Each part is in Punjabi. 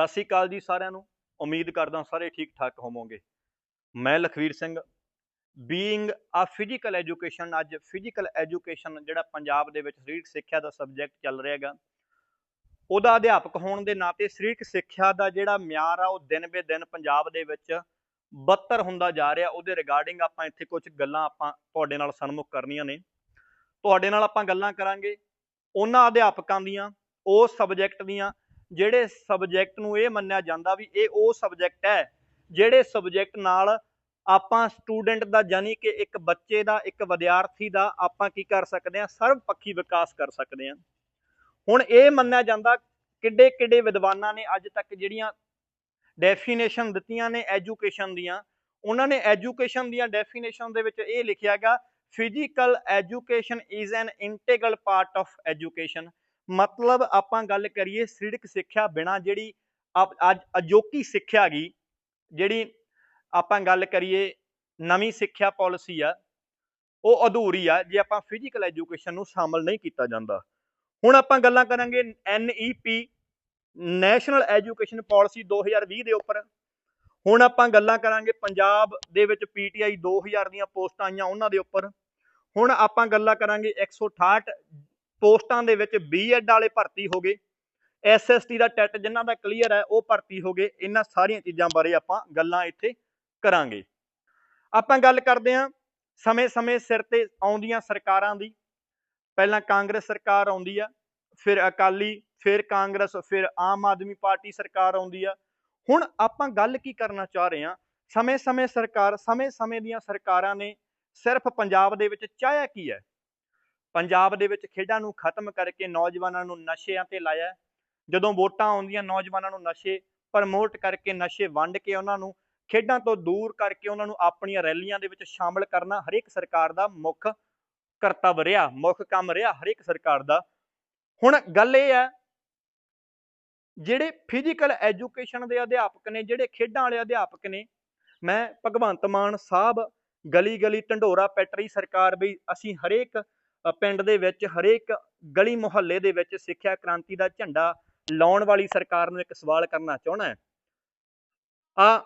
ਸਤਿ ਸ੍ਰੀ ਅਕਾਲ ਜੀ ਸਾਰਿਆਂ ਨੂੰ। ਉਮੀਦ ਕਰਦਾ ਸਾਰੇ ਠੀਕ ਠਾਕ ਹੋਵੋਗੇ। ਮੈਂ Lakhvir Singh. Being a physical education ਅੱਜ ਫਿਜ਼ੀਕਲ ਐਜੂਕੇਸ਼ਨ ਜਿਹੜਾ ਪੰਜਾਬ ਦੇ ਵਿੱਚ ਸਰੀਰਕ ਸਿੱਖਿਆ ਦਾ ਸਬਜੈਕਟ ਚੱਲ ਰਿਹਾ ਹੈਗਾ, ਉਹਦਾ ਅਧਿਆਪਕ ਹੋਣ ਦੇ ਨਾਤੇ ਸਰੀਰਕ ਸਿੱਖਿਆ ਦਾ ਜਿਹੜਾ ਮਿਆਰ ਆ, ਉਹ ਦਿਨ ਬੇ ਦਿਨ ਪੰਜਾਬ ਦੇ ਵਿੱਚ ਬੱਤਰ ਹੁੰਦਾ ਜਾ ਰਿਹਾ। ਉਹਦੇ ਰਿਗਾਰਡਿੰਗ ਆਪਾਂ ਇੱਥੇ ਕੁਝ ਗੱਲਾਂ ਆਪਾਂ ਤੁਹਾਡੇ ਨਾਲ ਸਨਮੁਖ ਕਰਨੀਆਂ ਨੇ। ਤੁਹਾਡੇ ਨਾਲ ਆਪਾਂ ਗੱਲਾਂ ਕਰਾਂਗੇ। ਉਹਨਾਂ ਅਧਿਆਪਕਾਂ ਦੀਆਂ ਉਸ ਸਬਜੈਕਟ ਦੀਆਂ ਜਿਹੜੇ ਸਬਜੈਕਟ ਨੂੰ ਇਹ ਮੰਨਿਆ ਜਾਂਦਾ ਵੀ ਇਹ ਉਹ ਸਬਜੈਕਟ ਹੈ, ਜਿਹੜੇ ਸਬਜੈਕਟ ਨਾਲ ਆਪਾਂ ਸਟੂਡੈਂਟ ਦਾ ਯਾਨੀ ਕਿ ਇੱਕ ਬੱਚੇ ਦਾ, ਇੱਕ ਵਿਦਿਆਰਥੀ ਦਾ ਆਪਾਂ ਕੀ ਕਰ ਸਕਦੇ ਹਾਂ ਸਰਵ ਪੱਖੀ ਵਿਕਾਸ ਕਰ ਸਕਦੇ ਹਾਂ। ਹੁਣ ਇਹ ਮੰਨਿਆ ਜਾਂਦਾ ਕਿੱਡੇ ਕਿੱਡੇ ਵਿਦਵਾਨਾਂ ਨੇ ਅੱਜ ਤੱਕ ਜਿਹੜੀਆਂ ਡੈਫੀਨੇਸ਼ਨ ਦਿੱਤੀਆਂ ਨੇ ਐਜੂਕੇਸ਼ਨ ਦੀਆਂ, ਉਹਨਾਂ ਨੇ ਐਜੂਕੇਸ਼ਨ ਦੀਆਂ ਡੈਫੀਨੇਸ਼ਨ ਦੇ ਵਿੱਚ ਇਹ ਲਿਖਿਆ ਹੈਗਾ physical education is an integral part of education ਮਤਲਬ ਆਪਾਂ ਗੱਲ ਕਰੀਏ ਸਰੀਰਕ ਸਿੱਖਿਆ ਬਿਨਾ ਜਿਹੜੀ ਅਪ- ਅੱਜ ਅਜੋਕੀ ਸਿੱਖਿਆ ਗਈ ਜਿਹੜੀ ਆਪਾਂ ਗੱਲ ਕਰੀਏ ਨਵੀਂ ਸਿੱਖਿਆ ਪਾਲਿਸੀ ਆ, ਉਹ ਅਧੂਰੀ ਆ, ਜੇ ਆਪਾਂ ਫਿਜ਼ੀਕਲ ਐਜੂਕੇਸ਼ਨ ਨੂੰ ਸ਼ਾਮਲ ਨਹੀਂ ਕੀਤਾ ਜਾਂਦਾ। ਹੁਣ ਆਪਾਂ ਗੱਲਾਂ ਕਰਾਂਗੇ NEP ਨੈਸ਼ਨਲ ਐਜੂਕੇਸ਼ਨ ਪਾਲਿਸੀ 2020 ਦੇ ਉੱਪਰ। ਹੁਣ ਆਪਾਂ ਗੱਲਾਂ ਕਰਾਂਗੇ ਪੰਜਾਬ ਦੇ ਵਿੱਚ PTI 2000 ਦੀਆਂ ਪੋਸਟਾਂ ਆਈਆਂ ਉਹਨਾਂ ਦੇ ਉੱਪਰ। ਹੁਣ ਆਪਾਂ ਗੱਲਾਂ ਕਰਾਂਗੇ 168 ਪੋਸਟਾਂ ਦੇ ਵਿੱਚ ਬੀਐਡ ਵਾਲੇ ਭਰਤੀ ਹੋ ਗਏ। ਐਸਐਸਟੀ ਦਾ ਟੈਟ ਜਿਨ੍ਹਾਂ ਦਾ ਕਲੀਅਰ ਹੈ, ਉਹ ਭਰਤੀ ਹੋ ਗਏ। ਇਹਨਾਂ ਸਾਰੀਆਂ ਚੀਜ਼ਾਂ ਬਾਰੇ ਆਪਾਂ ਗੱਲਾਂ ਇੱਥੇ ਕਰਾਂਗੇ। ਆਪਾਂ ਗੱਲ ਕਰਦੇ ਹਾਂ ਸਮੇਂ-ਸਮੇਂ ਸਿਰ ਤੇ ਆਉਂਦੀਆਂ ਸਰਕਾਰਾਂ ਦੀ। ਪਹਿਲਾਂ ਕਾਂਗਰਸ ਸਰਕਾਰ ਆਉਂਦੀ ਆ, ਫਿਰ ਅਕਾਲੀ, ਫਿਰ ਕਾਂਗਰਸ, ਫਿਰ ਆਮ ਆਦਮੀ ਪਾਰਟੀ ਸਰਕਾਰ ਆਉਂਦੀ ਆ। ਹੁਣ ਆਪਾਂ ਗੱਲ ਕੀ ਕਰਨਾ ਚਾਹ ਰਹੇ ਹਾਂ? ਸਮੇਂ-ਸਮੇਂ ਸਰਕਾਰ, ਸਮੇਂ-ਸਮੇਂ ਦੀਆਂ ਸਰਕਾਰਾਂ ਨੇ ਸਿਰਫ ਪੰਜਾਬ ਦੇ ਵਿੱਚ ਚਾਹਿਆ ਕੀ ਹੈ? ਪੰਜਾਬ ਦੇ ਵਿੱਚ ਖੇਡਾਂ ਨੂੰ ਖਤਮ ਕਰਕੇ ਨੌਜਵਾਨਾਂ ਨੂੰ ਨਸ਼ਿਆਂ ਤੇ ਲਾਇਆ ਜਦੋਂ ਵੋਟਾਂ ਆਉਂਦੀਆਂ, ਨੌਜਵਾਨਾਂ ਨੂੰ ਨਸ਼ੇ ਪ੍ਰਮੋਟ ਕਰਕੇ ਨਸ਼ੇ ਵੰਡ ਕੇ ਉਹਨਾਂ ਨੂੰ ਖੇਡਾਂ ਤੋਂ ਦੂਰ ਕਰਕੇ ਉਹਨਾਂ ਨੂੰ ਆਪਣੀਆਂ ਰੈਲੀਆਂ ਦੇ ਵਿੱਚ ਸ਼ਾਮਲ ਕਰਨਾ ਹਰੇਕ ਸਰਕਾਰ ਦਾ ਮੁੱਖ ਕਰਤੱਵ ਰਿਹਾ, ਮੁੱਖ ਕੰਮ ਰਿਹਾ ਹਰੇਕ ਸਰਕਾਰ ਦਾ। ਹੁਣ ਗੱਲ ਇਹ ਹੈ, ਜਿਹੜੇ ਫਿਜ਼ੀਕਲ ਐਜੂਕੇਸ਼ਨ ਦੇ ਅਧਿਆਪਕ ਨੇ, ਜਿਹੜੇ ਖੇਡਾਂ ਵਾਲੇ ਅਧਿਆਪਕ ਨੇ, ਮੈਂ ਭਗਵੰਤ ਮਾਨ ਸਾਹਿਬ ਗਲੀ ਗਲੀ ਢੰਡੋਰਾ, ਪੈਟਰੀ ਸਰਕਾਰ ਵੀ ਅਸੀਂ ਹਰੇਕ ਪਿੰਡ ਦੇ ਵਿੱਚ ਹਰੇਕ ਗਲੀ ਮੁਹੱਲੇ ਦੇ ਵਿੱਚ ਸਿੱਖਿਆ ਕ੍ਰਾਂਤੀ ਦਾ ਝੰਡਾ ਲਾਉਣ ਵਾਲੀ ਸਰਕਾਰ ਨੂੰ ਇੱਕ ਸਵਾਲ ਕਰਨਾ ਚਾਹਣਾ ਹੈ। ਆ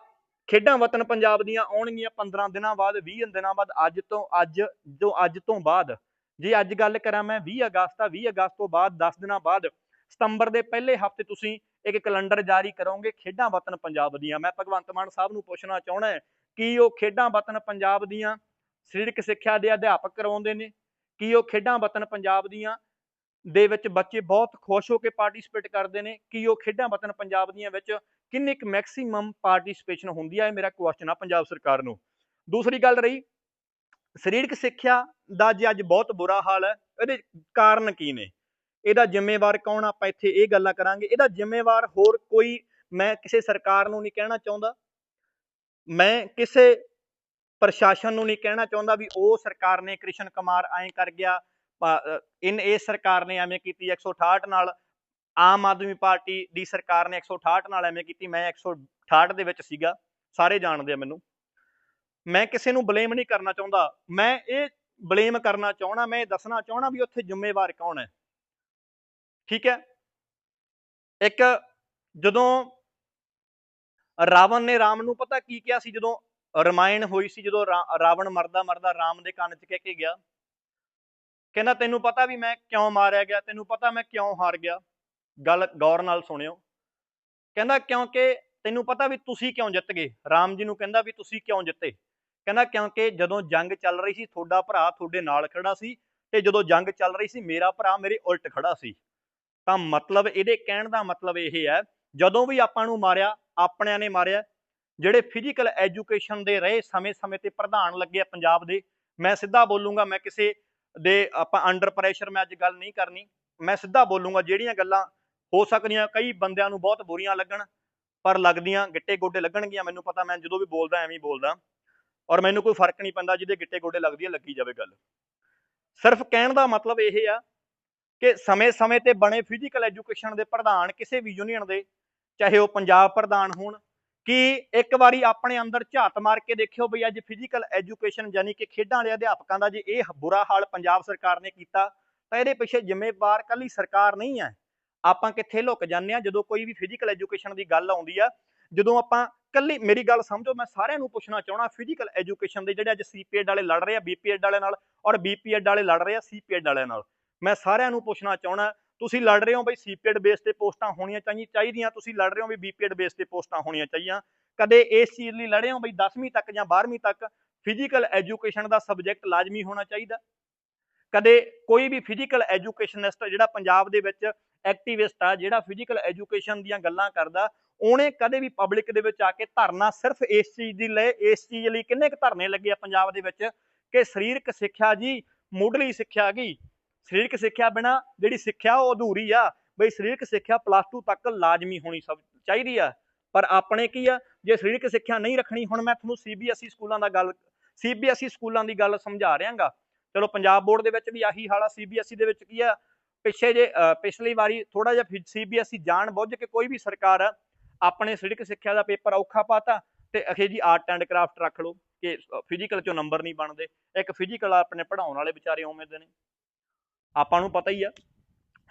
ਖੇਡਾਂ ਵਤਨ ਪੰਜਾਬ ਦੀਆਂ ਆਉਣਗੀਆਂ 15 ਦਿਨਾਂ ਬਾਅਦ 20 ਦਿਨਾਂ ਬਾਅਦ, ਅੱਜ ਤੋਂ, ਅੱਜ ਜੋ ਅੱਜ ਤੋਂ ਬਾਅਦ। ਜੇ ਅੱਜ ਗੱਲ ਕਰਾਂ ਮੈਂ 20 ਅਗਸਤ ਆ 20 ਅਗਸਤ ਤੋਂ ਬਾਅਦ 10 ਦਿਨਾਂ ਬਾਅਦ, ਸਤੰਬਰ ਦੇ ਪਹਿਲੇ ਹਫ਼ਤੇ ਤੁਸੀਂ ਇੱਕ ਕੈਲੰਡਰ ਜਾਰੀ ਕਰੋਗੇ ਖੇਡਾਂ ਵਤਨ ਪੰਜਾਬ ਦੀਆਂ। ਮੈਂ ਭਗਵੰਤ ਮਾਨ ਸਾਹਿਬ ਨੂੰ ਪੁੱਛਣਾ ਚਾਹਣਾ ਹੈ ਕੀ ਉਹ ਖੇਡਾਂ ਵਤਨ ਪੰਜਾਬ ਦੀਆਂ ਸਰੀਰਕ ਸਿੱਖਿਆ ਦੇ ਅਧਿਆਪਕ ਕਰਵਾਉਂਦੇ ਨੇ? ਕੀ ਉਹ ਖੇਡਾਂ ਵਤਨ ਪੰਜਾਬ ਦੀਆਂ ਦੇ ਵਿੱਚ ਬੱਚੇ ਬਹੁਤ ਖੁਸ਼ ਹੋ ਕੇ ਪਾਰਟਿਸਿਪੇਟ ਕਰਦੇ ਨੇ? ਕੀ ਉਹ ਖੇਡਾਂ ਵਤਨ ਪੰਜਾਬ ਦੀਆਂ ਵਿੱਚ ਕਿੰਨੀ ਕੁ ਮੈਕਸਿਮਮ ਪਾਰਟਿਸਿਪੇਸ਼ਨ ਹੁੰਦੀ ਹੈ ਇਹ ਮੇਰਾ ਕੁਐਸਚਨ ਆ ਪੰਜਾਬ ਸਰਕਾਰ ਨੂੰ। ਦੂਸਰੀ ਗੱਲ ਰਹੀ, ਸਰੀਰਕ ਸਿੱਖਿਆ ਦਾ ਜੇ ਅੱਜ ਬਹੁਤ ਬੁਰਾ ਹਾਲ ਹੈ, ਇਹਦੇ ਕਾਰਨ ਕੀ ਨੇ? ਇਹਦਾ ਜ਼ਿੰਮੇਵਾਰ ਕੌਣ ਆਪਾਂ ਇੱਥੇ ਇਹ ਗੱਲਾਂ ਕਰਾਂਗੇ। ਇਹਦਾ ਜ਼ਿੰਮੇਵਾਰ ਹੋਰ ਕੋਈ ਮੈਂ ਕਿਸੇ ਸਰਕਾਰ ਨੂੰ ਨਹੀਂ ਕਹਿਣਾ ਚਾਹੁੰਦਾ। ਮੈਂ ਕਿਸੇ ਪ੍ਰਸ਼ਾਸਨ ਨੂੰ ਨਹੀਂ ਕਹਿਣਾ ਚਾਹੁੰਦਾ ਵੀ ਉਹ ਸਰਕਾਰ ਨੇ ਕ੍ਰਿਸ਼ਨ ਕੁਮਾਰ ਐਂ ਕਰ ਗਿਆ ਇਨ ਇਸ ਸਰਕਾਰ ਨੇ ਐਵੇਂ ਕੀਤੀ 168 ਨਾਲ, ਆਮ ਆਦਮੀ ਪਾਰਟੀ ਦੀ ਸਰਕਾਰ ਨੇ 168 ਨਾਲ ਐਵੇਂ ਕੀਤੀ, ਮੈਂ 168 ਦੇ ਵਿੱਚ ਸੀਗਾ, ਸਾਰੇ ਜਾਣਦੇ ਆ ਮੈਨੂੰ। ਮੈਂ ਕਿਸੇ ਨੂੰ ਬਲੇਮ ਨਹੀਂ ਕਰਨਾ ਚਾਹੁੰਦਾ, ਮੈਂ ਇਹ ਬਲੇਮ ਕਰਨਾ ਚਾਹਣਾ ਮੈਂ ਇਹ ਦੱਸਣਾ ਚਾਹਣਾ ਵੀ ਉੱਥੇ ਜ਼ਿੰਮੇਵਾਰ ਕੌਣ ਹੈ। ਠੀਕ ਹੈ? ਇੱਕ ਜਦੋਂ ਰਾਵਣ ਨੇ ਰਾਮ ਨੂੰ ਪਤਾ ਕੀ ਕਿਹਾ ਸੀ, ਜਦੋਂ ਰਮਾਇਣ ਹੋਈ ਸੀ ਜਦੋਂ ਰਾ- ਰਾਵਣ ਮਰਦਾ ਮਰਦਾ ਰਾਮ ਦੇ ਕੰਨ 'ਚ ਕਹਿ ਕੇ ਗਿਆ। ਕਹਿੰਦਾ, ਤੈਨੂੰ ਪਤਾ ਵੀ ਮੈਂ ਕਿਉਂ ਮਾਰਿਆ ਗਿਆ? ਤੈਨੂੰ ਪਤਾ ਮੈਂ ਕਿਉਂ ਹਾਰ ਗਿਆ? ਗੱਲ ਗੌਰ ਨਾਲ ਸੁਣਿਓ। ਕਹਿੰਦਾ, ਕਿਉਂਕਿ ਤੈਨੂੰ ਪਤਾ ਵੀ ਤੁਸੀਂ ਕਿਉਂ ਜਿੱਤ ਗਏ? ਰਾਮ ਜੀ ਨੂੰ ਕਹਿੰਦਾ ਵੀ ਤੁਸੀਂ ਕਿਉਂ ਜਿੱਤੇ? ਕਹਿੰਦਾ, ਕਿਉਂਕਿ ਜਦੋਂ ਜੰਗ ਚੱਲ ਰਹੀ ਸੀ, ਤੁਹਾਡਾ ਭਰਾ ਤੁਹਾਡੇ ਨਾਲ ਖੜਾ ਸੀ ਤੇ ਜਦੋਂ ਜੰਗ ਚੱਲ ਰਹੀ ਸੀ, ਮੇਰਾ ਭਰਾ ਮੇਰੇ ਉਲਟ ਖੜਾ ਸੀ। ਤਾਂ ਮਤਲਬ ਇਹਦੇ ਕਹਿਣ ਦਾ ਮਤਲਬ ਇਹ ਹੈ, ਜਦੋਂ ਵੀ ਆਪਾਂ ਨੂੰ ਮਾਰਿਆ, ਆਪਣਿਆਂ ਨੇ ਮਾਰਿਆ ਜਿਹੜੇ ਫਿਜ਼ੀਕਲ ਐਜੂਕੇਸ਼ਨ ਦੇ ਰਹੇ ਸਮੇਂ-ਸਮੇਂ ਤੇ ਪ੍ਰਧਾਨ ਲੱਗੇ ਆ ਪੰਜਾਬ ਦੇ, ਮੈਂ ਸਿੱਧਾ ਬੋਲੂੰਗਾ, ਮੈਂ ਕਿਸੇ ਦੇ ਆਪਾਂ ਅੰਡਰ ਪ੍ਰੈਸ਼ਰ ਮੈਂ ਅੱਜ ਗੱਲ ਨਹੀਂ ਕਰਨੀ, ਮੈਂ ਸਿੱਧਾ ਬੋਲੂੰਗਾ ਜਿਹੜੀਆਂ ਗੱਲਾਂ ਹੋ ਸਕਦੀਆਂ, ਕਈ ਬੰਦਿਆਂ ਨੂੰ ਬਹੁਤ ਬੁਰੀਆਂ ਲੱਗਣ, ਪਰ ਲੱਗਦੀਆਂ ਗਿੱਟੇ ਗੋਡੇ ਲੱਗਣਗੀਆਂ, ਮੈਨੂੰ ਪਤਾ ਮੈਂ ਜਦੋਂ ਵੀ ਬੋਲਦਾ, ਐਵੇਂ ਹੀ ਬੋਲਦਾ। ਔਰ ਮੈਨੂੰ ਕੋਈ ਫ਼ਰਕ ਨਹੀਂ ਪੈਂਦਾ, ਜਿਹਦੇ ਗਿੱਟੇ ਗੋਡੇ ਲੱਗਦੀ ਹੈ ਲੱਗੀ ਜਾਵੇ ਗੱਲ। ਸਿਰਫ ਕਹਿਣ ਦਾ ਮਤਲਬ ਇਹ ਆ ਕਿ ਸਮੇਂ-ਸਮੇਂ ਤੇ ਬਣੇ ਫਿਜ਼ੀਕਲ ਐਜੂਕੇਸ਼ਨ ਦੇ ਪ੍ਰਧਾਨ ਕਿਸੇ ਵੀ ਯੂਨੀਅਨ ਦੇ, ਚਾਹੇ ਉਹ ਪੰਜਾਬ ਪ੍ਰਧਾਨ ਹੋਣ ਕਿ ਇੱਕ ਵਾਰੀ ਆਪਣੇ ਅੰਦਰ ਝਾਤ ਮਾਰ ਕੇ ਦੇਖਿਓ ਬਈ ਅੱਜ ਫਿਜ਼ੀਕਲ ਐਜੂਕੇਸ਼ਨ ਯਾਨੀ ਕਿ ਖੇਡਾਂ ਵਾਲੇ ਅਧਿਆਪਕਾਂ ਦਾ ਜੇ ਇਹ ਬੁਰਾ ਹਾਲ ਪੰਜਾਬ ਸਰਕਾਰ ਨੇ ਕੀਤਾ, ਤਾਂ ਇਹਦੇ ਪਿੱਛੇ ਜ਼ਿੰਮੇਵਾਰ ਕੱਲੀ ਸਰਕਾਰ ਨਹੀਂ ਹੈ। ਆਪਾਂ ਕਿੱਥੇ ਲੁਕ ਜਾਂਦੇ ਆ ਜਦੋਂ ਕੋਈ ਵੀ ਫਿਜ਼ੀਕਲ ਐਜੂਕੇਸ਼ਨ ਦੀ ਗੱਲ ਆਉਂਦੀ ਆ, ਜਦੋਂ ਆਪਾਂ ਕੱਲੀ, ਮੇਰੀ ਗੱਲ ਸਮਝੋ, ਮੈਂ ਸਾਰਿਆਂ ਨੂੰ ਪੁੱਛਣਾ ਚਾਹਣਾ ਫਿਜ਼ੀਕਲ ਐਜੂਕੇਸ਼ਨ ਦੇ ਜਿਹੜੇ ਅੱਜ ਸੀਪੀਐਡ ਵਾਲੇ ਲੜ ਰਹੇ ਆ ਬੀਪੀਐਡ ਵਾਲੇ ਨਾਲ ਔਰ ਬੀਪੀਐਡ ਵਾਲੇ ਲੜ ਰਹੇ ਆ ਸੀਪੀਐਡ ਵਾਲਿਆਂ ਨਾਲ, ਮੈਂ ਸਾਰਿਆਂ ਨੂੰ ਪੁੱਛਣਾ ਚਾਹਣਾ ਤੁਸੀਂ ਲੜ ਰਹੇ ਹੋ ਬਈ ਸੀਪੀਐਡ ਬੇਸ ਤੇ ਪੋਸਟਾਂ ਹੋਣੀਆਂ ਚਾਹੀਦੀਆਂ ਚਾਹੀਦੀਆਂ, ਤੁਸੀਂ ਲੜ ਰਹੇ ਹੋ ਵੀ ਬੀਪੀਐਡ ਬੇਸ ਤੇ ਪੋਸਟਾਂ ਹੋਣੀਆਂ ਚਾਹੀਦੀਆਂ ਕਦੇ ਇਸ ਚੀਜ਼ ਲਈ ਲੜੇ ਹੋ ਬਈ 10ਵੀਂ ਤੱਕ ਜਾਂ 12ਵੀਂ ਤੱਕ? ਫਿਜ਼ੀਕਲ ਐਜੂਕੇਸ਼ਨ ਦਾ ਸਬਜੈਕਟ ਲਾਜ਼ਮੀ ਹੋਣਾ ਚਾਹੀਦਾ। ਕਦੇ ਕੋਈ ਵੀ ਫਿਜ਼ੀਕਲ ਐਜੂਕੇਸ਼ਨਿਸਟ ਜਿਹੜਾ ਪੰਜਾਬ ਦੇ ਵਿੱਚ ਐਕਟਿਵਿਸਟ ਆ, ਜਿਹੜਾ ਫਿਜ਼ੀਕਲ ਐਜੂਕੇਸ਼ਨ ਦੀਆਂ ਗੱਲਾਂ ਕਰਦਾ, ਉਹਨੇ ਕਦੇ ਵੀ ਪਬਲਿਕ ਦੇ ਵਿੱਚ ਆ ਕੇ ਧਰਨਾ ਸਿਰਫ ਇਸ ਚੀਜ਼ ਦੀ ਲਈ ਇਸ ਚੀਜ਼ ਲਈ ਕਿੰਨੇ ਕੁ ਧਰਨੇ ਲੱਗੇ ਆ ਪੰਜਾਬ ਦੇ ਵਿੱਚ? ਕਿ ਸਰੀਰਕ ਸਿੱਖਿਆ ਜੀ, ਮੁੱਢਲੀ ਸਿੱਖਿਆ ਗਈ ਸਰੀਰਕ ਸਿੱਖਿਆ ਬਿਨਾ ਜਿਹੜੀ ਸਿੱਖਿਆ ਉਹ ਅਧੂਰੀ ਆ। ਬਈ ਸਰੀਰਕ ਸਿੱਖਿਆ ਪਲੱਸ 2 ਤੱਕ ਲਾਜ਼ਮੀ ਹੋਣੀ ਸਭ ਚਾਹੀਦੀ ਆ। ਪਰ ਆਪਣੇ ਕੀ ਆ, ਜੇ ਸਰੀਰਕ ਸਿੱਖਿਆ ਨਹੀਂ ਰੱਖਣੀ, ਹੁਣ ਮੈਂ ਤੁਹਾਨੂੰ ਸੀਬੀਐਸਈ ਸਕੂਲਾਂ ਦਾ ਗੱਲ ਸੀਬੀਐਸਈ ਸਕੂਲਾਂ ਦੀ ਗੱਲ ਸਮਝਾ ਰਿਹਾਗਾ। ਚਲੋ ਪੰਜਾਬ ਬੋਰਡ ਦੇ ਵਿੱਚ ਵੀ ਆਹੀ ਹਾਲ ਆ। ਸੀਬੀਐਸਈ ਦੇ ਵਿੱਚ ਕੀ ਆ, ਪਿੱਛੇ ਜੇ ਪਿਛਲੀ ਵਾਰੀ ਥੋੜਾ ਜਿਹਾ ਸੀਬੀਐਸਈ ਜਾਣ ਬੁੱਝ ਕੇ ਕੋਈ ਵੀ ਸਰਕਾਰ ਆਪਣੇ ਸਰੀਰਕ ਸਿੱਖਿਆ ਦਾ ਪੇਪਰ ਔਖਾ ਪਾਤਾ ਤੇ ਅਖੇ ਜੀ ਆਰਟ ਐਂਡ ਕਰਾਫਟ ਰੱਖ ਲਓ ਕਿ ਫਿਜ਼ੀਕਲ ਚੋਂ ਨੰਬਰ ਨਹੀਂ ਬਣਦੇ। ਇੱਕ ਫਿਜ਼ੀਕਲ ਆਪਣੇ ਪੜਾਉਣ ਵਾਲੇ ਵਿਚਾਰੇ ਉਵੇਂ ਦੇ ਨੇ। ਆਪਾਂ ਨੂੰ ਪਤਾ ਹੀ ਆ।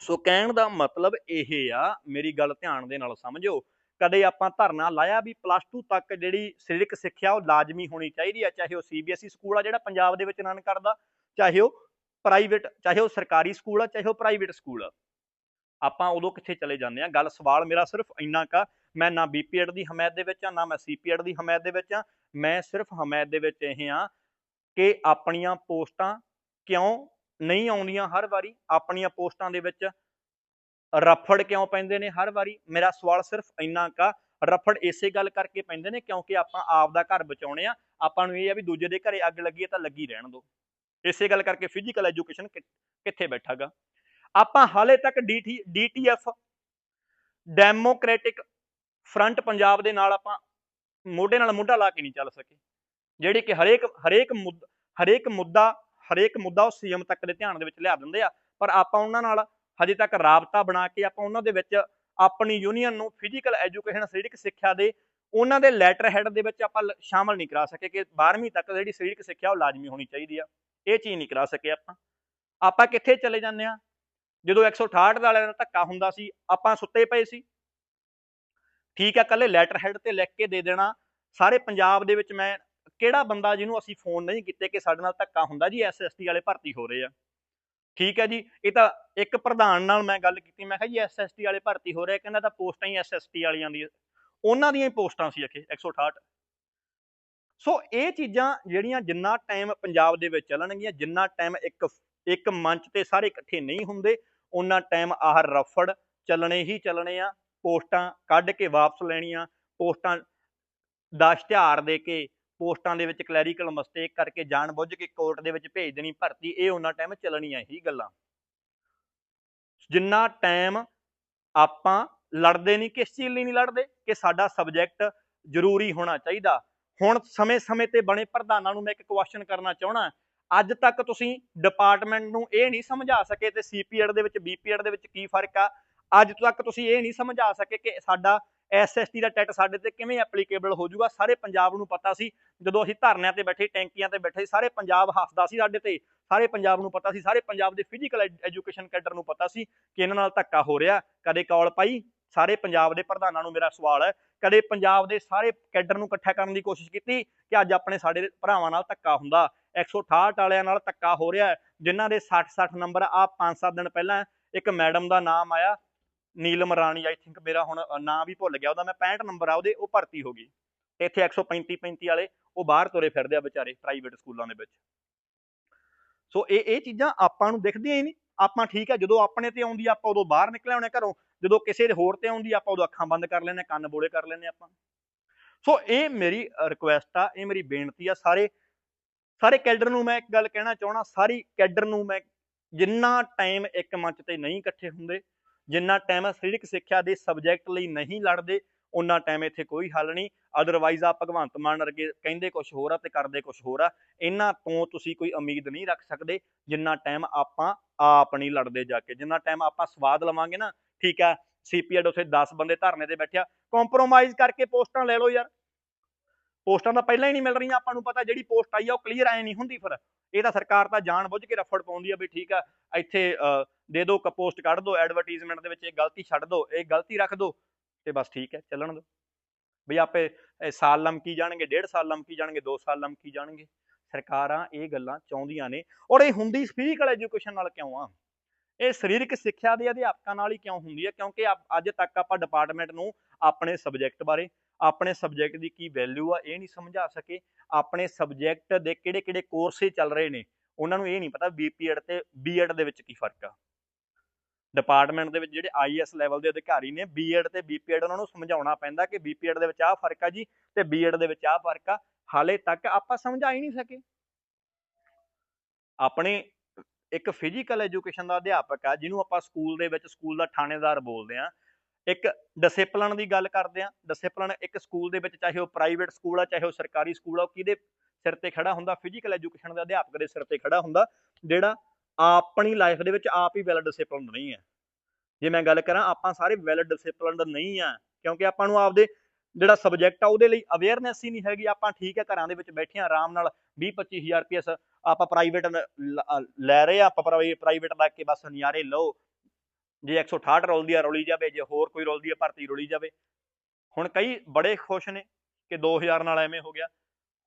ਸੋ ਕਹਿਣ ਦਾ ਮਤਲਬ ਇਹ ਆ, ਮੇਰੀ ਗੱਲ ਧਿਆਨ ਦੇ ਨਾਲ ਸਮਝੋ। ਕਦੇ ਆਪਾਂ ਧਰਨਾ ਲਾਇਆ ਵੀ ਪਲੱਸ 2 ਤੱਕ ਜਿਹੜੀ ਸਰੀਰਕ ਸਿੱਖਿਆ ਉਹ ਲਾਜ਼ਮੀ ਹੋਣੀ ਚਾਹੀਦੀ ਆ, ਚਾਹੇ ਉਹ ਸੀਬੀਐਸਈ ਸਕੂਲ ਆ ਜਿਹੜਾ ਪੰਜਾਬ ਦੇ ਵਿੱਚ ਰਨ ਕਰਦਾ, ਚਾਹੇ ਉਹ ਪ੍ਰਾਈਵੇਟ ਚਾਹੇ ਉਹ ਸਰਕਾਰੀ ਸਕੂਲ ਆ, ਚਾਹੇ ਉਹ ਪ੍ਰਾਈਵੇਟ ਸਕੂਲ ਆ। ਆਪਾਂ ਉਦੋਂ ਕਿੱਥੇ ਚਲੇ ਜਾਂਦੇ ਆ? ਗੱਲ ਸਵਾਲ ਮੇਰਾ ਸਿਰਫ ਇੰਨਾ ਕਾ ਮੈਂ ਨਾ ਬੀਪੀਐਡ ਦੀ ਹਮਾਇਤ ਦੇ ਵਿੱਚ ਆ, ਨਾ ਮੈਂ ਸੀਪੀਐਡ ਦੀ ਹਮਾਇਤ ਦੇ ਵਿੱਚ ਆ। ਮੈਂ ਸਿਰਫ ਹਮਾਇਤ ਦੇ ਵਿੱਚ ਇਹ ਆ ਕਿ ਆਪਣੀਆਂ ਪੋਸਟਾਂ ਕਿਉਂ ਨਹੀਂ ਆਉਂਦੀਆਂ, ਹਰ ਵਾਰੀ ਆਪਣੀਆਂ ਪੋਸਟਾਂ ਦੇ ਵਿੱਚ ਰਫੜ ਕਿਉਂ ਪੈਂਦੇ ਨੇ? ਹਰ ਵਾਰੀ ਮੇਰਾ ਸਵਾਲ ਸਿਰਫ ਇੰਨਾ ਕਾ, ਰਫੜ ਇਸੇ ਗੱਲ ਕਰਕੇ ਪੈਂਦੇ ਨੇ ਕਿਉਂਕਿ ਆਪਾਂ ਆਪ ਦਾ ਘਰ ਬਚਾਉਣੇ ਆ, ਆਪਾਂ ਨੂੰ ਇਹ ਆ ਵੀ ਦੂਜੇ ਦੇ ਘਰੇ ਅੱਗ ਲੱਗੀ ਤਾਂ ਲੱਗੀ ਰਹਿਣ ਦਿਓ। ਇਸੇ ਗੱਲ ਕਰਕੇ ਫਿਜ਼ੀਕਲ ਐਜੂਕੇਸ਼ਨ ਕਿੱਥੇ ਬੈਠਾਗਾ? ਆਪਾਂ ਹਾਲੇ ਤੱਕ DT DTF democratic front Punjab ਦੇ ਨਾਲ ਆਪਾਂ ਮੋਢੇ ਨਾਲ ਮੋਢਾ ਲਾ ਕੇ ਨਹੀਂ ਚੱਲ ਸਕੇ। ਜਿਹੜੀ ਕਿ ਹਰੇਕ ਹਰੇਕ ਮੁੱਦ- ਹਰੇਕ ਮੁੱਦਾ ਹਰੇਕ ਮੁੱਦਾ ਉਹ ਸੀਐਮ ਤੱਕ ਦੇ ਧਿਆਨ ਦੇ ਵਿੱਚ ਲਿਆ ਦਿੰਦੇ ਆ, ਪਰ ਆਪਾਂ ਉਹਨਾਂ ਨਾਲ ਹਜੇ ਤੱਕ ਰਾਬਤਾ ਬਣਾ ਕੇ ਆਪਾਂ ਉਹਨਾਂ ਦੇ ਵਿੱਚ ਆਪਣੀ ਯੂਨੀਅਨ ਨੂੰ ਫਿਜ਼ੀਕਲ ਐਜੂਕੇਸ਼ਨ ਸਰੀਰਕ ਸਿੱਖਿਆ ਦੇ ਉਹਨਾਂ ਦੇ ਲੈਟਰ ਹੈਡ ਦੇ ਵਿੱਚ ਆਪਾਂ ਲ- ਸ਼ਾਮਲ ਨਹੀਂ ਕਰਾ ਸਕੇ ਕਿ 12ਵੀਂ ਤੱਕ ਜਿਹੜੀ ਸਰੀਰਕ ਸਿੱਖਿਆ ਉਹ ਲਾਜ਼ਮੀ ਹੋਣੀ ਚਾਹੀਦੀ ਆ। ਇਹ ਚੀਜ਼ ਨਹੀਂ ਕਰਾ ਸਕੇ ਆਪਾਂ। ਆਪਾਂ ਕਿੱਥੇ ਚਲੇ ਜਾਂਦੇ ਆ? ਜਦੋਂ 168 ਵਾਲਿਆਂ ਦਾ ਧੱਕਾ ਹੁੰਦਾ ਸੀ, ਆਪਾਂ ਸੁੱਤੇ ਪਏ ਸੀ। ਠੀਕ ਆ ਕੱਲੇ ਲੈਟਰ ਹੈਡ ਤੇ ਲਿਖ ਕੇ ਦੇ ਦੇਣਾ। ਸਾਰੇ ਪੰਜਾਬ ਦੇ ਵਿੱਚ ਮੈਂ ਕਿਹੜਾ ਬੰਦਾ ਜਿਹਨੂੰ ਅਸੀਂ ਫੋਨ ਨਹੀਂ ਕੀਤੇ ਕਿ ਸਾਡੇ ਨਾਲ ਧੱਕਾ ਹੁੰਦਾ ਜੀ ਐਸਐਸਟੀ ਵਾਲੇ ਭਰਤੀ ਹੋ ਰਹੇ ਆ। ਠੀਕ ਹੈ ਜੀ, ਇਹ ਤਾਂ ਇੱਕ ਪ੍ਰਧਾਨ ਨਾਲ ਮੈਂ ਗੱਲ ਕੀਤੀ, ਮੈਂ ਕਿਹਾ ਜੀ ਐਸਐਸਟੀ ਵਾਲੇ ਭਰਤੀ ਹੋ ਰਹੇ ਕਹਿੰਦਾ ਤਾਂ ਪੋਸਟਾਂ ਹੀ ਐਸਐਸਟੀ ਵਾਲੀਆਂ ਦੀ ਉਹਨਾਂ ਦੀਆਂ ਹੀ ਪੋਸਟਾਂ ਸੀ ਅਖੇ 168 ਸੋ ਇਹ ਚੀਜ਼ਾਂ ਜਿਹੜੀਆਂ ਜਿੰਨਾ ਟਾਈਮ ਪੰਜਾਬ ਦੇ ਵਿੱਚ ਚੱਲਣਗੀਆਂ, ਜਿੰਨਾ ਟਾਈਮ ਇੱਕ ਇੱਕ ਮੰਚ ਤੇ ਸਾਰੇ ਇਕੱਠੇ ਨਹੀਂ ਹੁੰਦੇ ਉਹਨਾਂ ਟਾਈਮ ਆਹ ਰਫੜ ਚੱਲਣੇ ਹੀ ਚੱਲਣੇ ਆ, ਪੋਸਟਾਂ ਕੱਢ ਕੇ ਵਾਪਸ ਲੈਣੀਆਂ, ਪੋਸਟਾਂ ਦਾ ਇਸ਼ਤਿਹਾਰ ਦੇ ਕੇ ਪੋਸਟਾਂ ਦੇ ਵਿੱਚ ਕਲੈਰੀਕਲ ਮਿਸਟੇਕ ਕਰਕੇ ਜਾਣ ਕੇ ਕੋਰਟ ਦੇ ਵਿੱਚ ਭੇਜ ਦੇਣੀ, ਭਰਤੀ, ਇਹ ਉਹਨਾਂ ਟਾਈਮ ਚੱਲਣੀਆਂ ਹੀ ਗੱਲਾਂ। ਜਿੰਨਾ ਟਾਈਮ ਆਪਾਂ ਲੜਦੇ ਨਹੀਂ, ਕਿਸ ਚੀਜ਼ ਲਈ ਨਹੀਂ ਲੜਦੇ? ਕਿ ਸਾਡਾ ਸਬਜੈਕਟ ਜ਼ਰੂਰੀ ਹੋਣਾ ਚਾਹੀਦਾ। ਹੁਣ ਸਮੇਂ-ਸਮੇਂ ਤੇ ਬਣੇ ਪ੍ਰਧਾਨਾਂ ਨੂੰ ਮੈਂ ਇੱਕ ਕੁਐਸਚਨ ਕਰਨਾ ਚਾਹਣਾ ਅੱਜ ਤੱਕ ਤੁਸੀਂ ਡਿਪਾਰਟਮੈਂਟ ਨੂੰ ਇਹ ਨਹੀਂ ਸਮਝਾ ਸਕੇ ਤੇ ਸੀਪੀਐਡ ਦੇ ਵਿੱਚ ਬੀਪੀਐਡ ਦੇ ਵਿੱਚ ਕੀ ਫ਼ਰਕ ਆ? ਅੱਜ ਤੱਕ ਤੁਸੀਂ ਇਹ ਨਹੀਂ ਸਮਝਾ ਸਕੇ ਕਿ ਸਾਡਾ ਐਸਐਸਟੀ ਦਾ ਟੈਟ ਸਾਡੇ ਤੇ ਕਿਵੇਂ ਐਪਲੀਕੇਬਲ ਹੋ ਜਾਊਗਾ ਸਾਰੇ ਪੰਜਾਬ ਨੂੰ ਪਤਾ ਸੀ। ਜਦੋਂ ਅਸੀਂ ਧਰਨਿਆਂ ਤੇ ਬੈਠੇ, ਟੈਂਕੀਆਂ ਤੇ ਬੈਠੇ, ਸਾਰੇ ਪੰਜਾਬ ਹੱਸਦਾ ਸੀ ਸਾਡੇ ਤੇ। ਸਾਰੇ ਪੰਜਾਬ ਨੂੰ ਪਤਾ ਸੀ, ਸਾਰੇ ਪੰਜਾਬ ਦੇ ਫਿਜ਼ੀਕਲ ਐਜੂਕੇਸ਼ਨ ਕੈਡਰ ਨੂੰ ਪਤਾ ਸੀ ਕਿ ਇਹਨਾਂ ਨਾਲ ਧੱਕਾ ਹੋ ਰਿਹਾ। ਕਦੇ ਕੌਲ ਪਾਈ, ਸਾਰੇ ਪੰਜਾਬ ਦੇ ਪ੍ਰਧਾਨਾਂ ਨੂੰ ਮੇਰਾ ਸਵਾਲ ਹੈ। ਕਦੇ ਪੰਜਾਬ ਦੇ ਸਾਰੇ ਕੈਡਰ ਨੂੰ ਇਕੱਠਾ ਕਰਨ ਦੀ ਕੋਸ਼ਿਸ਼ ਕੀਤੀ ਕਿ ਅੱਜ ਆਪਣੇ ਸਾਡੇ ਭਰਾਵਾਂ ਨਾਲ ਧੱਕਾ ਹੁੰਦਾ? 168 ਵਾਲਿਆਂ ਨਾਲ ਧੱਕਾ ਹੋ ਰਿਹਾ ਜਿਨ੍ਹਾਂ ਦੇ 60 60 ਨੰਬਰ ਆ 5-7 ਦਿਨ ਪਹਿਲਾਂ ਇੱਕ ਮੈਡਮ ਦਾ ਨਾਮ ਆਇਆ। ਨੀਲਮ ਰਾਣੀ ਆਈ ਥਿੰਕ ਮੇਰਾ ਹੁਣ ਨਾਂ ਵੀ ਭੁੱਲ ਗਿਆ, ਉਹਦਾ ਮੈਂ 65 ਨੰਬਰ ਆ, ਉਹਦੇ, ਉਹ ਭਰਤੀ ਹੋ ਗਈ। ਇੱਥੇ 135 35 ਵਾਲੇ, ਉਹ ਬਾਹਰ ਤੁਰੇ ਫਿਰਦੇ ਆ ਵਿਚਾਰੇ ਪ੍ਰਾਈਵੇਟ ਸਕੂਲਾਂ ਦੇ ਵਿੱਚ। ਸੋ ਇਹ ਇਹ ਚੀਜ਼ਾਂ ਆਪਾਂ ਨੂੰ ਦਿਖਦੀਆਂ ਹੀ ਨਹੀਂ। ਆਪਾਂ ਠੀਕ ਆ, ਜਦੋਂ ਆਪਣੇ ਤੇ ਆਉਂਦੀ ਆਪਾਂ ਉਦੋਂ ਬਾਹਰ ਨਿਕਲੇ ਆਉਣੇ ਘਰੋਂ। ਜਦੋਂ ਕਿਸੇ ਦੇ ਹੋਰ ਤੇ ਆਉਂਦੀ ਆਪਾਂ ਉਦੋਂ ਅੱਖਾਂ ਬੰਦ ਕਰ ਲੈਂਦੇ ਕੰਨ ਬੋਲੇ ਕਰ ਲੈਂਦੇ ਆਪਾਂ। ਸੋ ਇਹ ਮੇਰੀ ਰਿਕੁਐਸਟ ਆ, ਇਹ ਮੇਰੀ ਬੇਨਤੀ ਆ, ਸਾਰੇ ਸਾਰੇ ਕੈਡਰ ਨੂੰ ਮੈਂ ਇੱਕ ਗੱਲ ਕਹਿਣਾ ਚਾਹਣਾ ਸਾਰੀ ਕੈਡਰ ਨੂੰ ਮੈਂ ਜਿੰਨਾ ਟਾਈਮ ਇੱਕ ਮੰਚ ਤੇ ਨਹੀਂ ਇਕੱਠੇ ਹੁੰਦੇ ਜਿੰਨਾ ਟਾਈਮ ਸਰੀਰਕ ਸਿੱਖਿਆ ਦੇ ਸਬਜੈਕਟ ਲਈ ਨਹੀਂ ਲੜਦੇ ਉਹਨਾਂ ਟਾਈਮ ਇੱਥੇ ਕੋਈ ਹੱਲ ਨਹੀਂ। ਅਦਰਵਾਈਜ਼ ਆ ਭਗਵੰਤ ਮਾਨ ਅਰਗੇ ਕਹਿੰਦੇ ਕੁਝ ਹੋਰ ਆ ਤੇ ਕਰਦੇ ਕੁਝ ਹੋਰ ਆ। ਇਹਨਾਂ ਤੋਂ ਤੁਸੀਂ ਕੋਈ ਉਮੀਦ ਨਹੀਂ ਰੱਖ ਸਕਦੇ ਜਿੰਨਾ ਟਾਈਮ ਆਪਾਂ ਆਪ ਨਹੀਂ ਲੜਦੇ ਜਾ ਕੇ। ਜਿੰਨਾ ਟਾਈਮ ਆਪਾਂ ਸਵਾਦ ਲਵਾਂਗੇ ਨਾ, ਠੀਕ ਆ ਸੀਪੀਐਡ ਉੱਥੇ 10 ਬੰਦੇ ਧਰਨੇ ਤੇ ਬੈਠਿਆ ਕੰਪਰੋਮਾਈਜ਼ ਕਰਕੇ ਪੋਸਟਾਂ ਲੈ ਲਓ ਯਾਰ। ਪੋਸਟਾਂ ਤਾਂ ਪਹਿਲਾਂ ਹੀ ਨਹੀਂ ਮਿਲ ਰਹੀਆਂ ਆਪਾਂ ਨੂੰ ਪਤਾ ਜਿਹੜੀ ਪੋਸਟ ਆਈ ਆ ਉਹ ਕਲੀਅਰ ਐ ਨਹੀਂ ਹੁੰਦੀ ਫਿਰ। ਇਹ ਤਾਂ ਸਰਕਾਰ ਤਾਂ ਜਾਣ ਬੁੱਝ ਕੇ ਰਫੜ ਪਾਉਂਦੀ ਆ ਵੀ ਠੀਕ ਆ ਇੱਥੇ ਅਹ, ਦੇ ਦਿਓ ਪੋਸਟ ਕੱਢ ਦਿਓ ਐਡਵਰਟਾਈਜ਼ਮੈਂਟ ਦੇ ਵਿੱਚ ਇਹ ਗਲਤੀ ਛੱਡ ਦਿਓ ਇਹ ਗਲਤੀ ਰੱਖ ਦਿਓ ਤੇ ਬਸ ਠੀਕ ਹੈ ਚੱਲਣ ਦਿਓ। ਵੀ ਆਪੇ ਸਾਲ ਲਮਕੀ ਜਾਣਗੇ ਡੇਢ ਸਾਲ ਲਮਕੀ ਜਾਣਗੇ 2 ਸਾਲ ਲਮਕੀ ਜਾਣਗੇ। ਸਰਕਾਰਾਂ ਇਹ ਗੱਲਾਂ ਚਾਹੁੰਦੀਆਂ ਨੇ ਔਰ ਇਹ ਹੁੰਦੀ ਫਿਜ਼ੀਕਲ ਐਜੂਕੇਸ਼ਨ ਨਾਲ ਕਿਉਂ ਆ? ਇਹ ਸਰੀਰਕ ਸਿੱਖਿਆ ਦੇ ਅਧਿਆਪਕਾਂ ਨਾਲ ਹੀ ਕਿਉਂ ਹੁੰਦੀ ਹੈ ਕਿਉਂਕਿ ਆਪ- ਅੱਜ ਤੱਕ ਆਪਾਂ ਡਿਪਾਰਟਮੈਂਟ ਨੂੰ ਆਪਣੇ ਸਬਜੈਕਟ ਬਾਰੇ ਆਪਣੇ ਸਬਜੈਕਟ ਦੀ ਕੀ ਵੈਲਿਊ ਆ, ਇਹ ਨਹੀਂ ਸਮਝਾ ਸਕੇ। ਆਪਣੇ ਸਬਜੈਕਟ ਦੇ ਕਿਹੜੇ ਕਿਹੜੇ ਕੋਰਸੇ ਚੱਲ ਰਹੇ ਨੇ, ਉਹਨਾਂ ਨੂੰ ਇਹ ਨਹੀਂ ਪਤਾ ਬੀਪੀਐਡ ਤੇ ਬੀਐਡ ਦੇ ਵਿੱਚ ਕੀ ਫ਼ਰਕ ਆ। ਡਿਪਾਰਟਮੈਂਟ ਦੇ ਵਿੱਚ ਜਿਹੜੇ ਆਈਐਸ ਲੈਵਲ ਦੇ ਅਧਿਕਾਰੀ ਨੇ ਬੀਐਡ ਤੇ ਬੀਪੀਐਡ ਉਹਨਾਂ ਨੂੰ ਸਮਝਾਉਣਾ ਪੈਂਦਾ ਕਿ ਬੀਪੀਐਡ ਦੇ ਵਿੱਚ ਆਹ ਫ਼ਰਕ ਆ ਜੀ ਤੇ ਬੀਐਡ ਦੇ ਵਿੱਚ ਆਹ ਫ਼ਰਕ ਆ, ਹਾਲੇ ਤੱਕ ਆਪਾਂ ਸਮਝਾ ਹੀ ਨਹੀਂ ਸਕੇ। ਆਪਣੇ ਇੱਕ ਫਿਜ਼ੀਕਲ ਐਜੂਕੇਸ਼ਨ ਦਾ ਅਧਿਆਪਕ ਆ, ਜਿਹਨੂੰ ਆਪਾਂ ਸਕੂਲ ਦੇ ਵਿੱਚ ਸਕੂਲ ਦਾ ਥਾਣੇਦਾਰ ਬੋਲਦੇ ਆ ਇੱਕ ਡਿਸਪਲਿਨ ਦੀ ਗੱਲ ਕਰਦੇ ਆ ਡਿਸਪਲਿਨ ਇੱਕ ਸਕੂਲ ਦੇ ਵਿੱਚ ਚਾਹੇ ਉਹ ਪ੍ਰਾਈਵੇਟ ਸਕੂਲ ਆ, ਚਾਹੇ ਉਹ ਸਰਕਾਰੀ ਸਕੂਲ ਆ, ਉਹ ਕਿਹਦੇ ਸਿਰ ਤੇ ਖੜਾ ਹੁੰਦਾ? ਫਿਜ਼ੀਕਲ ਐਜੂਕੇਸ਼ਨ ਦੇ ਅਧਿਆਪਕ ਦੇ ਸਿਰ ਤੇ ਖੜਾ ਹੁੰਦਾ, ਜਿਹੜਾ ਆਪਣੀ ਲਾਈਫ ਦੇ ਵਿੱਚ ਆਪ ਹੀ ਵੈਲ ਡਿਸਪਲਿਨਡ ਨਹੀਂ ਹੈ। ਜੇ ਮੈਂ ਗੱਲ ਕਰਾਂ, ਆਪਾਂ ਸਾਰੇ ਵੈਲ ਡਿਸਪਲਿਨਡ ਨਹੀਂ ਆ, ਕਿਉਂਕਿ ਆਪਾਂ ਨੂੰ ਆਪਦੇ ਜਿਹੜਾ ਸਬਜੈਕਟ ਆ, ਉਹਦੇ ਲਈ ਅਵੇਅਰਨੈਸ ਹੀ ਨਹੀਂ ਹੈਗੀ। ਆਪਾਂ ਠੀਕ ਹੈ, ਘਰਾਂ ਦੇ ਵਿੱਚ ਬੈਠੇ ਆ ਆਰਾਮ ਨਾਲ 20 25000 ਰੁਪਏ ਆਪਾਂ ਪ੍ਰਾਈਵੇਟ ਲੈ ਰਹੇ ਆ, ਆਪਾਂ ਪ੍ਰਾਈਵੇਟ ਲੱਗ ਕੇ ਬਸ ਨਜ਼ਾਰੇ ਲਓ। ਜੇ 168 ਰੁਲਦੀ ਆ, ਰੁਲੀ ਜਾਵੇ, ਜੇ ਹੋਰ ਕੋਈ ਰੁਲਦੀ ਆ, ਭਰਤੀ ਰੋਲੀ ਜਾਵੇ। ਹੁਣ ਕਈ ਬੜੇ ਖੁਸ਼ ਨੇ ਕਿ 2000 ਨਾਲ ਐਵੇਂ ਹੋ ਗਿਆ।